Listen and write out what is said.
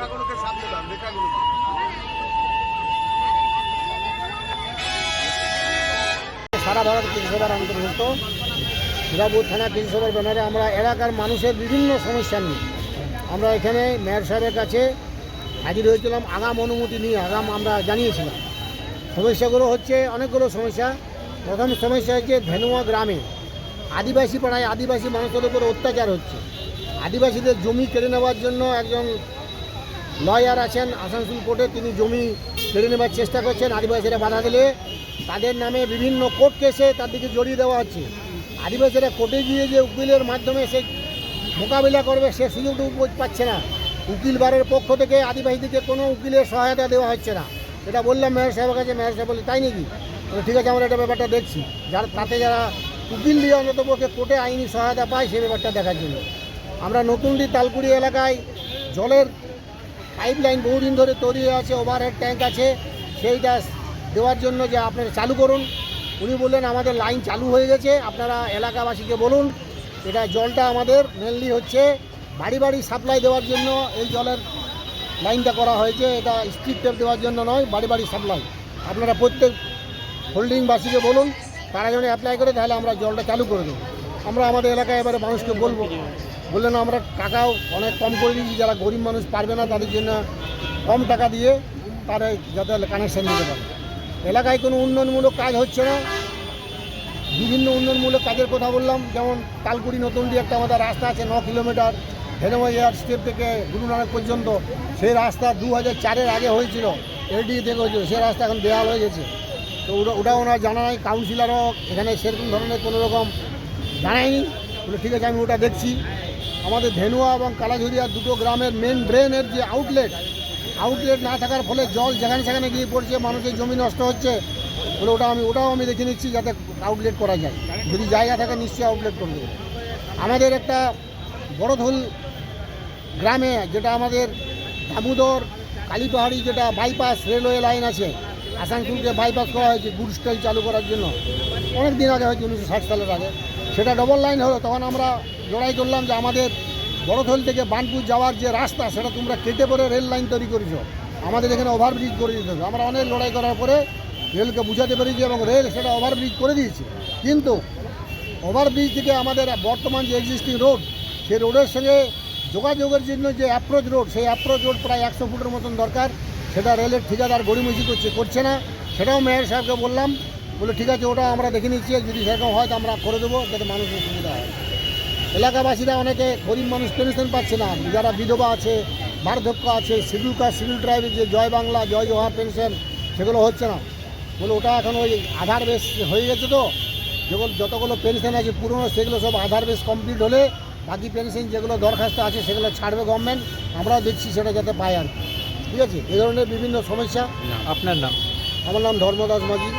সামনে সারা ভারত পুরসভার অন্তর্ভুক্ত। হিরাবুর থানা পুরসভার ব্যানারে আমরা এলাকার মানুষের বিভিন্ন সমস্যা নিয়ে। আমরা এখানে মেয়র সাহেবের কাছে হাজির হয়েছিলাম, আগাম অনুমতি নিয়ে, আগাম আমরা জানিয়েছিলাম। সমস্যাগুলো হচ্ছে অনেকগুলো সমস্যা। প্রথম সমস্যা হচ্ছে ভেনুয়া গ্রামে আদিবাসী পাড়ায় আদিবাসী মানুষের উপর অত্যাচার হচ্ছে। আদিবাসীদের জমি কেড়ে নেওয়ার জন্য একজন লয়ার আছেন আসানসোল কোর্টে, তিনি জমি কেড়ে নেওয়ার চেষ্টা করছেন, আদিবাসীরা বাধা দিলে। তাদের নামে বিভিন্ন কোর্ট কেসে তার দিকে জড়িয়ে দেওয়া হচ্ছে। আদিবাসীরা কোর্টে গিয়ে যে উকিলের মাধ্যমে সে মোকাবিলা করবে, সে সুযোগটুকু পাচ্ছে না। উকিল বারের পক্ষ থেকে আদিবাসীদেরকে কোনো উকিলের সহায়তা দেওয়া হচ্ছে না। এটা বললাম মেয়র সাহেবের কাছে মেয়র সাহেব বলে, তাই নাকি? ঠিক আছে, আমরা এটা ব্যাপারটা দেখছি। যার, তাতে যারা উকিল দিয়ে অন্তত পক্ষে কোর্টে আইনি সহায়তা পায়, সে ব্যাপারটা দেখার জন্য। আমরা নতুনডি তালকুড়ি এলাকায় জলের পাইপলাইন বহুদিন ধরে তৈরি হয়ে আছে ওভারহেড ট্যাঙ্ক আছে। সেইটা দেওয়ার জন্য যে আপনারা চালু করুন। উনি বললেন, আমাদের লাইন চালু হয়ে গেছে। আপনারা এলাকাবাসীকে বলুন, এটা জলটা আমাদের মেনলি হচ্ছে বাড়ি বাড়ি সাপ্লাই দেওয়ার জন্য। এই জলের লাইনটা করা হয়েছে, এটা স্ট্রিট টেপ দেওয়ার জন্য নয়, বাড়ি বাড়ি সাপ্লাই আপনারা প্রত্যেক হোল্ডিংবাসীকে বলুন, তারা যেন অ্যাপ্লাই করে, তাহলে আমরা জলটা চালু করে দেবো। আমরা আমাদের এলাকায় এবারে মানুষকে বলব বললেন আমরা টাকাও অনেক কম করে দিয়েছি, যারা গরিব মানুষ পারবে না তাদের জন্য কম টাকা দিয়ে তারা যাতে কানেকশান দিতে পারে। এলাকায় কোনো উন্নয়নমূলক কাজ হচ্ছে না। বিভিন্ন উন্নয়নমূলক কাজের কথা বললাম, যেমন তালকুড়ি নতুন দিয়ে একটা আমাদের রাস্তা আছে, ন কিলোমিটার হেনমা এয়ার স্টেপ থেকে গুরু নানক পর্যন্ত। সেই রাস্তা দু হাজার চারের আগে হয়েছিল এলডি থেকে হয়েছিল, সেই রাস্তা এখন দেওয়াল হয়ে গেছে। তো ওটা ওটা ওনার জানা নাই কাউন্সিলারও এখানে সেরকম ধরনের কোনো রকম জানায়নি। বলে, ঠিক আছে, আমি ওটা দেখছি। আমাদের ধেনুয়া এবং কালাঝুরিয়া দুটো গ্রামের মেন ড্রেনের যে আউটলেট আউটলেট না থাকার ফলে জল যেখানে সেখানে গিয়ে পড়ছে, মানুষের জমি নষ্ট হচ্ছে। বলে ওটা আমি ওটাও আমি দেখে নিচ্ছি যাতে আউটলেট করা যায়। যদি জায়গা থাকে, নিশ্চয়ই আউটলেট করে দেবো। আমাদের একটা বড়ধুল গ্রামে, যেটা আমাদের দামোদর, কালীপাহাড়ি যেটা বাইপাস রেলওয়ে লাইন আছে, আসানসোলকে বাইপাস করা হয়েছে, গুড স্টাইল চালু করার জন্য। অনেক দিন আগে হয়েছে, উনিশশো ষাট সালের আগে। সেটা ডবল লাইন হলো, তখন আমরা লড়াই করলাম যে আমাদের বড়থল থেকে বানপুর যাওয়ার যে রাস্তা, সেটা তোমরা কেটে পরে রেল লাইন তৈরি করেছ। আমাদের এখানে ওভারব্রিজ করে দিতে হবে। আমরা অনেক লড়াই করার পরে রেলকে বুঝাতে পেরেছি এবং রেল সেটা ওভারব্রিজ করে দিয়েছে। কিন্তু ওভারব্রিজ থেকে আমাদের বর্তমান যে এক্সিস্টিং রোড সেই রোডের সঙ্গে যোগাযোগের জন্য যে অ্যাপ্রোচ রোড সেই অ্যাপ্রোচ রোড প্রায় একশো ফুটের মতন দরকার। সেটা রেলের ঠিকাদার গড়িমসি করছে করছে না। সেটাও মেয়র সাহেবকে বললাম, বলে, ঠিক আছে, ওটা আমরা দেখে নিচ্ছি। যদি সেরকম হয়, তো আমরা করে দেবো, যাতে মানুষের সুবিধা হয়। এলাকাবাসীরা অনেকে গরিব মানুষ পেনশন পাচ্ছে না। যারা বিধবা আছে বার্ধক্য আছে শিডিউল কাস্ট শিডিউল ট্রাইবের যে জয় বাংলা জয় জওয়ার পেনশন সেগুলো হচ্ছে না। বলে ওটা এখন ওই আধার বেস হয়ে গেছে তো। যেগুলো যতগুলো পেনশন আছে পুরনো সেগুলো সব আধার বেস কমপ্লিট হলে বাকি পেনশন যেগুলো দরখাস্ত আছে সেগুলো ছাড়বে গভর্নমেন্ট আমরাও দেখছি সেটা যাতে পায় আর ঠিক আছে? এ ধরনের বিভিন্ন সমস্যা। আপনার নাম? আমার নাম ধর্মদাস মাঝি।